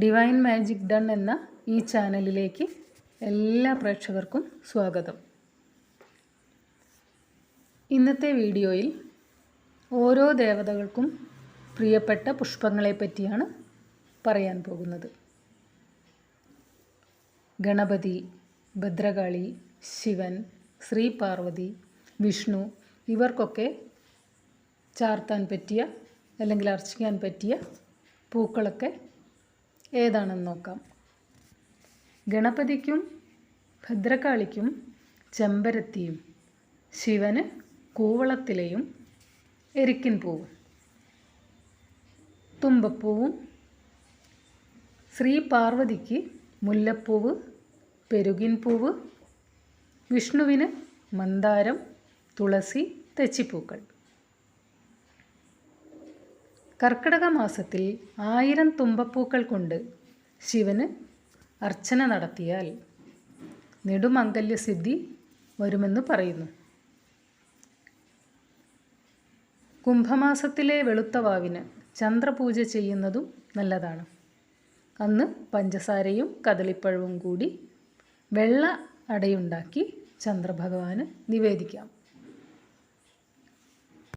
Divine magic done എന്ന ഈ ചാനലിലേക്ക് എല്ലാ പ്രേക്ഷകർക്കും സ്വാഗതം. ഇന്നത്തെ വീഡിയോയിൽ ഓരോ ദേവതകൾക്കും പ്രിയപ്പെട്ട പുഷ്പങ്ങളെ പറ്റിയാണ് പറയാൻ പോകുന്നത്. ഗണപതി ഭദ്രകാളി ശിവൻ ശ്രീ പാർവതി വിഷ്ണു ഇവർക്കൊക്കെ ചാർത്താൻ പറ്റിയ അല്ലെങ്കിൽ അർച്ചിക്കാൻ പറ്റിയ പൂക്കളൊക്കെ ഏതാണെന്ന് നോക്കാം. ഗണപതിക്കും ഭദ്രകാളിക്കും ചെമ്പരത്തിയും ശിവന് കൂവളത്തിലെയും എരിക്കിൻ പൂവും. തുമ്പപ്പൂവും ശ്രീ പാർവതിക്ക് മുല്ലപ്പൂവ് പെരുകിൻ പൂവ് വിഷ്ണുവിന് മന്ദാരം തുളസി തെച്ചിപ്പൂക്കൾ. കർക്കിടക മാസത്തിൽ ആയിരം തുമ്പപ്പൂക്കൾ കൊണ്ട് ശിവന് അർച്ചന നടത്തിയാൽ നെടുമംഗല്യസിദ്ധി വരുമെന്ന് പറയുന്നു. കുംഭമാസത്തിലെ വെളുത്തവാവിന് ചന്ദ്രപൂജ ചെയ്യുന്നതും നല്ലതാണ്. അന്ന് പഞ്ചസാരയും കദളിപ്പഴവും കൂടി വെള്ള അടയുണ്ടാക്കി ചന്ദ്രഭഗവാന് നിവേദിക്കാം.